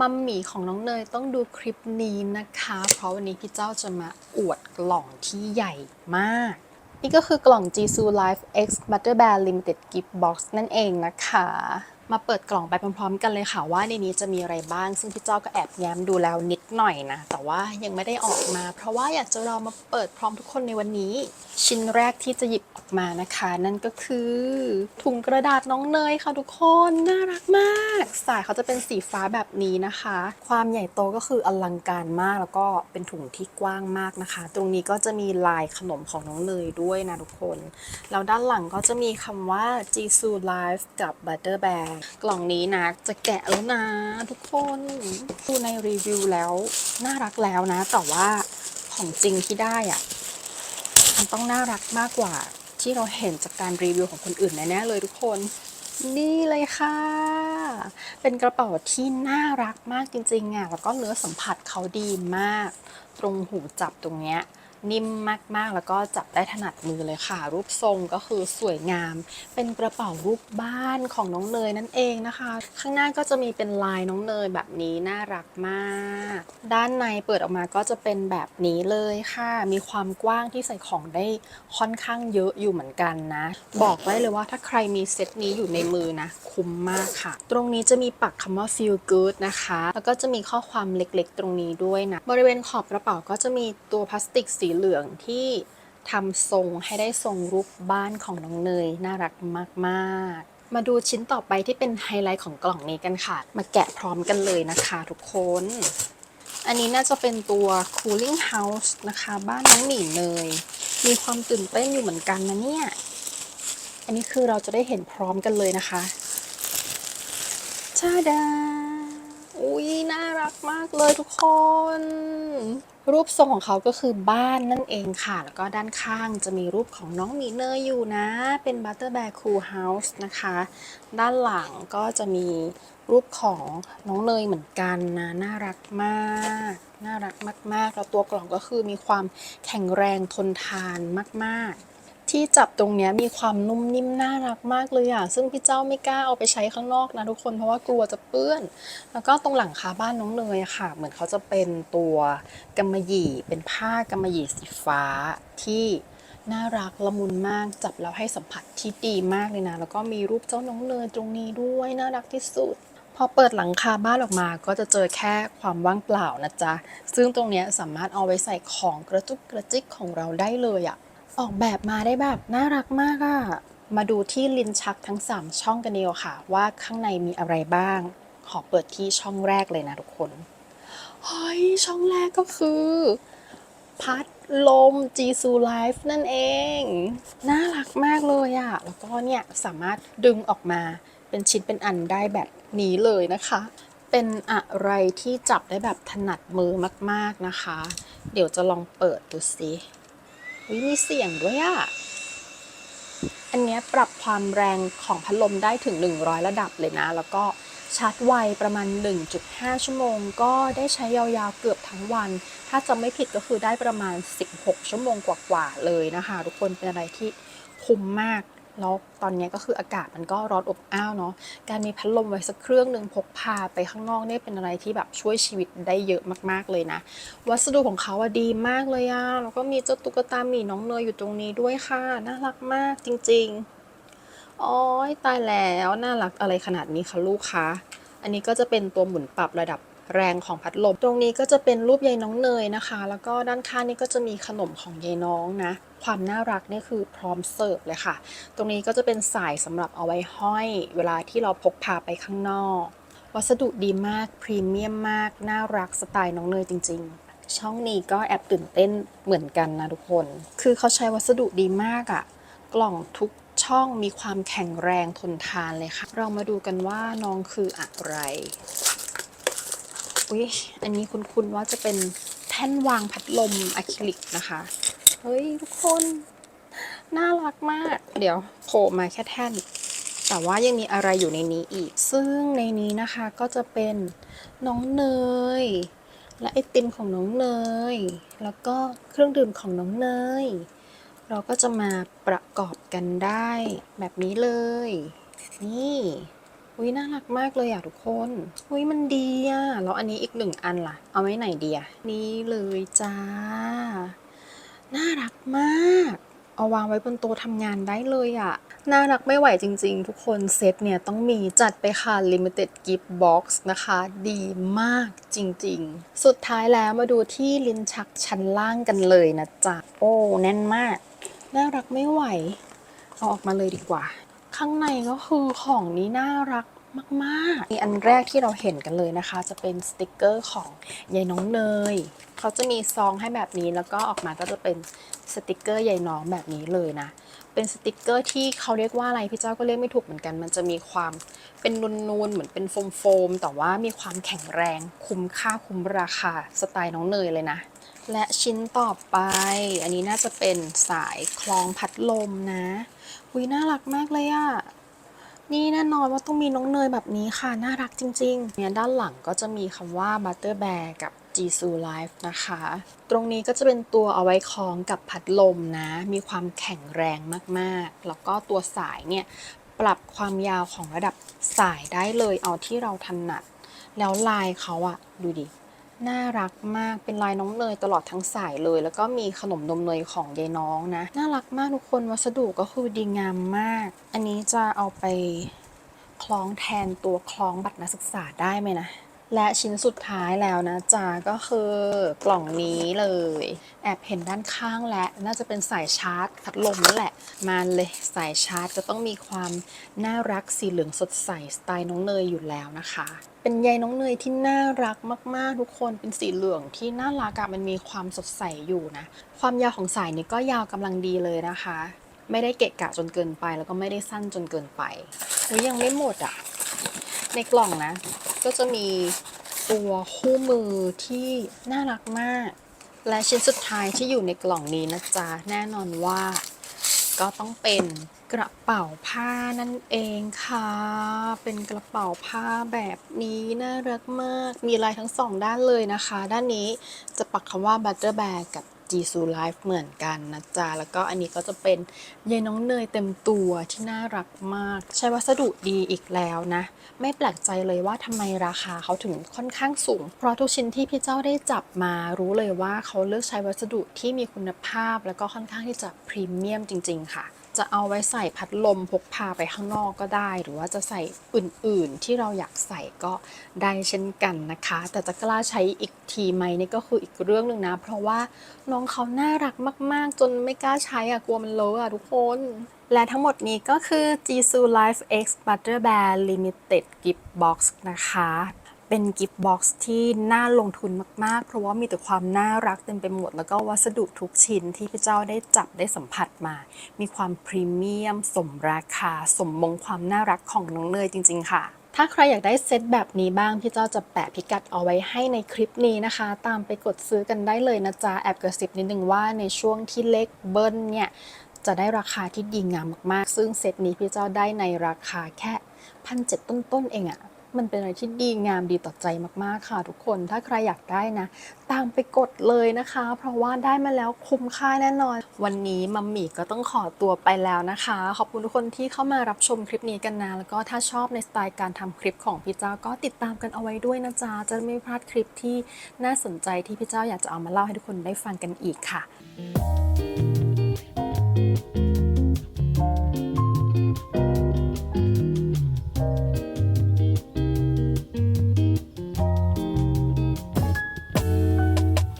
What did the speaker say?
มัมหมี่ของน้องเนยต้องดูคลิปนี้นะคะ เพราะวันนี้พี่เจ้าจะมาอวดกล่องที่ใหญ่มาก นี่ก็คือกล่อง Jisoo Life X Butter Bear Limited Gift Box นั่นเองนะคะ มาเปิดกล่องไปพร้อมๆ กันเลยค่ะว่าในนี้จะมีอะไรบ้าง ซึ่งพี่เจ้าก็แอบแง้มดูแล้วนิดหน่อยนะ แต่ว่ายังไม่ได้ออกมา เพราะว่าอยากจะรอมาเปิดพร้อมทุกคนในวันนี้ ชิ้นแรกที่จะหยิบออกมานะคะ นั่นก็คือ ถุงกระดาษน้องเนยค่ะทุกคนน่ารักมาก สายเขาจะเป็นสีฟ้าแบบนี้นะคะ ความใหญ่โตก็คืออลังการมากแล้วก็เป็นถุงที่กว้างมากนะคะ ตรงนี้ก็จะมีลายขนมของน้องเนยด้วยนะทุกคนแล้วด้านหลังก็จะมีคำว่า Jisoo Life กับ Butter Bear กล่องนี้นะจะแกะแล้วนะ ทุกคนดูในรีวิวแล้ว น่ารักแล้วนะ แต่ว่าของจริงที่ได้อะมันต้องน่ารักมากกว่าที่เราเห็นจากการรีวิวของคนอื่นแน่ๆเลยทุกคน นี่เลยค่ะ เป็นกระเป๋าที่น่ารักมากจริงๆอะแล้วก็เนื้อสัมผัสเขาดีมาก ตรงหูจับตรงเนี้ย นิ่มมากๆ แล้วก็จับได้ถนัดมือเลยค่ะ รูปทรงก็คือสวยงาม เป็นกระเป๋ารูปบ้านของน้องเนยนั่นเองนะคะ ข้างหน้าก็จะมีเป็นลายน้องเนยแบบนี้น่ารักมาก ด้านในเปิดออกมาก็จะเป็นแบบนี้เลยค่ะ มีความกว้างที่ใส่ของได้ค่อนข้างเยอะอยู่เหมือนกันนะ บอกไว้เลยว่าถ้าใครมีเซตนี้อยู่ในมือนะคุ้มมากค่ะ ตรงนี้จะมีปักคำว่า feel good นะคะ แล้วก็จะมีข้อความเล็กๆ ตรงนี้ด้วยนะ บริเวณขอบกระเป๋าก็จะมีตัวพลาสติกสีีเหลืองที่ทำทรงให้ได้ทรงรูปบ้านของน้องเนยน่ารักมากๆมาดูชิ้นต่อไปที่เป็นไฮไลท์ของกล่องนี้กันค่ะ มาแกะพร้อมกันเลยนะคะทุกคน อันนี้น่าจะเป็นตัว cooling house นะคะ บ้านน้องหมีเนย มีความตื่นเต้นอยู่เหมือนกันนะเนี่ย อันนี้คือเราจะได้เห็นพร้อมกันเลยนะคะชาดา อุ้ยน่ารักมากเลยทุกคน รูปทรงของเขาก็คือบ้านนั่นเองค่ะ แล้วก็ด้านข้างจะมีรูปของน้องมีเนยอยู่นะ เป็นบัตเตอร์แบ็กคูลเฮาส์นะคะ ด้านหลังก็จะมีรูปของน้องเนยเหมือนกันนะ น่ารักมาก น่ารักมากๆ แล้วตัวกล่องก็คือมีความแข็งแรงทนทานมาก ๆ ที่จับตรงนี้มีความนุ่มนิ่มน่ารักมากเลยอะ ซึ่งพี่เจ้าไม่กล้าเอาไปใช้ข้างนอกนะทุกคนเพราะว่ากลัวจะเปื้อน แล้วก็ตรงหลังคาบ้านน้องเนยค่ะ เหมือนเขาจะเป็นตัวกำมะหยี่เป็นผ้ากำมะหยี่สีฟ้าที่น่ารักละมุนมากจับแล้วให้สัมผัสที่ดีมากเลยนะ แล้วก็มีรูปเจ้าน้องเนยตรงนี้ด้วยน่ารักที่สุดพอเปิดหลังคาบ้านออกมาก็จะเจอแค่ความว่างเปล่านะจ๊ะ ซึ่งตรงนี้สามารถเอาไว้ใส่ของกระจุกกระจิกของเราได้เลยอะ ออกแบบมาได้แบบน่ารักมากอะมาดูที่ลิ้นชักทั้ง 3 ช่องกันเดียวค่ะ ว่าข้างในมีอะไรบ้าง ขอเปิดที่ช่องแรกเลยนะทุกคนเฮ้ยช่องแรกก็คือ พัดลม Jisoo Life นั่นเอง น่ารักมากเลยอะแล้วก็เนี่ยสามารถดึงออกมาเป็นชิ้นเป็นอันได้แบบนี้เลยนะคะ เป็นอะไรที่จับได้แบบถนัดมือมาก ๆนะคะ เดี๋ยวจะลองเปิดดูสิ วิมีเสียงด้วยอะอันเนี้ยปรับความแรงของพัดลมได้ถึง 100 ระดับเลยนะ แล้วก็ชาร์จไวประมาณ 1.5 ชั่วโมง ก็ได้ใช้ยาวๆเกือบทั้งวัน ถ้าจำไม่ผิดก็คือได้ประมาณ 16 ชั่วโมงกว่าๆเลยนะคะ ทุกคนเป็นอะไรที่คุ้มมาก แล้วตอนนี้ก็คืออากาศมันก็ร้อนอบอ้าวเนาะ การมีพัดลมไว้สักเครื่องหนึ่งพกพาไปข้างนอกเนี่ยเป็นอะไรที่แบบช่วยชีวิตได้เยอะมากๆเลยนะ วัสดุของเขาอะดีมากเลยอะแล้วก็มีเจ้าตุ๊กตาหมีน้องเนยอยู่ตรงนี้ด้วยค่ะ น่ารักมากจริงๆอ้ยตายแล้วน่ารักอะไรขนาดนี้คะลูกคะ อันนี้ก็จะเป็นตัวหมุนปรับระดับ แรงของพัดลม ตรงนี้ก็จะเป็นรูปยายน้องเนยนะคะ แล้วก็ด้านข้างนี่ก็จะมีขนมของยายน้องนะ ความน่ารักนี่คือพร้อมเสิร์ฟเลยค่ะ ตรงนี้ก็จะเป็นสายสำหรับเอาไว้ห้อย เวลาที่เราพกพาไปข้างนอก วัสดุดีมากพรีเมียมมาก น่ารักสไตล์น้องเนยจริง ๆช่องนี้ก็แอบตื่นเต้นเหมือนกันนะทุกคน คือเขาใช้วัสดุดีมากอะ่ะกล่องทุกช่องมีความแข็งแรงทนทานเลยค่ะ เรามาดูกันว่าน้องคืออะไร อุ๊ยอันนี้คุณๆว่าจะเป็นแท่นวางพัดลมอะคริลิกนะคะ เฮ้ย ทุกคน น่ารักมาก เดี๋ยวโผล่มาแค่แท่น แต่ว่ายังมีอะไรอยู่ในนี้อีก ซึ่งในนี้นะคะก็จะเป็นน้องเนย และไอติมของน้องเนย แล้วก็เครื่องดื่มของน้องเนย เราก็จะมาประกอบกันได้แบบนี้เลย นี่ อุ้ยน่ารักมากเลยอะทุกคนอุ้ยมันดีอะแล้วอันนี้อีกหนึ่งอันล่ะ เอาไว้ไหนดีอะนี่เลยจ้า น่ารักมาก เอาวางไว้บนโต๊ะทำงานได้เลยอะ น่ารักไม่ไหวจริง ๆ ทุกคนเซตเนี่ยต้องมีจัดไปค่ะ Limited Gift Box นะคะ ดีมากจริง ๆ สุดท้ายแล้วมาดูที่ลิ้นชักชั้นล่างกันเลยนะจ๊ะ โอ้ แน่นมาก น่ารักไม่ไหว เอาออกมาเลยดีกว่า ข้างในก็คือของนี้น่ารักมากๆมีอันแรกที่เราเห็นกันเลยนะคะ จะเป็นสติกเกอร์ของยายน้องเนยเขาจะมีซองให้แบบนี้แล้วก็ออกมาก็จะเป็นสติกเกอร์ยายน้องแบบนี้เลยนะ เป็นสติกเกอร์ที่เขาเรียกว่าอะไรพี่เจ้าก็เรียกไม่ถูกเหมือนกัน มันจะมีความเป็นนูนๆเหมือนเป็นโฟมๆแต่ว่ามีความแข็งแรงคุ้มค่าคุ้มราคาสไตล์น้องเนยเลยนะ และชิ้นต่อไป อันนี้น่าจะเป็นสายคลองพัดลมนะ หุยน่ารักมากเลยอะนี่แน่นอนว่าต้องมีน้องเนยแบบนี้ค่ะ น่ารักจริงๆ เนี่ยด้านหลังก็จะมีคำว่า Butter Bear กับ Jisoo Life นะคะ ตรงนี้ก็จะเป็นตัวเอาไว้คล้องกับพัดลมนะ มีความแข็งแรงมากๆ แล้วก็ตัวสายเนี่ย ปรับความยาวของระดับสายได้เลยเอาที่เราถนัด แล้วลายเขาอะดูดิ น่ารักมากเป็นลายน้องเนยตลอดทั้งสายเลย แล้วก็มีขนมนมเนยของยายน้องนะ น่ารักมากทุกคนวัสดุก็คือดีงามมาก อันนี้จะเอาไปคล้องแทนตัวคล้องบัตรนักศึกษาได้ไหมนะ และชิ้นสุดท้ายแล้วนะจ๊ะก็คือกล่องนี้เลย แอบเห็นด้านข้างและน่าจะเป็นสายชาร์จพัดลมนั่นแหละ มาเลยสายชาร์จจะต้องมีความน่ารักสีเหลืองสดใสสไตล์น้องเนยอยู่แล้วนะคะเป็นใยน้องเนยที่น่ารักมาก ๆ ทุกคนเป็นสีเหลืองที่น่ารักอะมันมีความสดใสอยู่นะ ความยาวของสายนี้ก็ยาวกำลังดีเลยนะคะ ไม่ได้เกะกะจนเกินไป แล้วก็ไม่ได้สั้นจนเกินไปเฮ้ยยังไม่หมดอะในกล่องนะ ก็จะมีตัวคู่มือที่น่ารักมาก และชิ้นสุดท้ายที่อยู่ในกล่องนี้นะจ๊ะแน่นอนว่าก็ต้องเป็น กระเป๋าผ้านั่นเองค่ะ เป็นกระเป๋าผ้าแบบนี้น่ารักมาก มีลายทั้งสองด้านเลยนะคะ ด้านนี้จะปักคำว่า Butter Bear กับ Jisoo Life เหมือนกันนะจ๊ะ แล้วก็อันนี้ก็จะเป็นยายน้องเนยเต็มตัวที่น่ารักมาก ใช้วัสดุดีอีกแล้วนะ ไม่แปลกใจเลยว่าทำไมราคาเขาถึงค่อนข้างสูง เพราะทุกชิ้นที่พี่เจ้าได้จับมารู้เลยว่าเขาเลือกใช้วัสดุที่มีคุณภาพ แล้วก็ค่อนข้างที่จะพรีเมียมจริง ๆ ค่ะ จะเอาไว้ใส่พัดลมพกพาไปข้างนอกก็ได้ หรือว่าจะใส่อื่นๆที่เราอยากใส่ก็ได้เช่นกันนะคะ แต่จะกล้าใช้อีกทีไหมนี่ก็คืออีกเรื่องหนึ่งนะ เพราะว่าน้องเขาน่ารักมาก ๆ จนไม่กล้าใช้อะกลัวมันเลอะอะทุกคนและทั้งหมดนี้ก็คือ Jisoo Life X Butter Bear Limited Gift Box นะคะ เป็นกิฟต์บ็อกซ์ที่น่าลงทุนมาก ๆ เพราะว่ามีแต่ความน่ารักเต็มไปหมด แล้วก็วัสดุทุกชิ้นที่พี่เจ้าได้จับได้สัมผัสมา มีความพรีเมียม สมราคา สมมงความน่ารักของน้องเนยจริง ๆ ค่ะถ้าใครอยากได้เซตแบบนี้บ้าง พี่เจ้าจะแปะพิกัดเอาไว้ให้ในคลิปนี้นะคะ ตามไปกดซื้อกันได้เลยนะจ๊ะ แอบกระซิบนิดนึงว่าในช่วงที่เลขเบิ้ลเนี่ย จะได้ราคาที่ดีงามมากๆ ซึ่งเซตนี้พี่เจ้าได้ในราคาแค่พันเจ็ดต้นๆเองอะ มันเป็นอะไรที่ดีงามดีต่อใจมากๆค่ะทุกคนถ้าใครอยากได้นะ ตามไปกดเลยนะคะ เพราะว่าได้มาแล้วคุ้มค่าแน่นอน วันนี้มัมมี่ก็ต้องขอตัวไปแล้วนะคะ ขอบคุณทุกคนที่เข้ามารับชมคลิปนี้กันนะแล้วก็ถ้าชอบในสไตล์การทำคลิปของพี่เจ้าก็ติดตามกันเอาไว้ด้วยนะจ๊ะจะไม่พลาดคลิปที่น่าสนใจที่พี่เจ้าอยากจะเอามาเล่าให้ทุกคนได้ฟังกันอีกค่ะ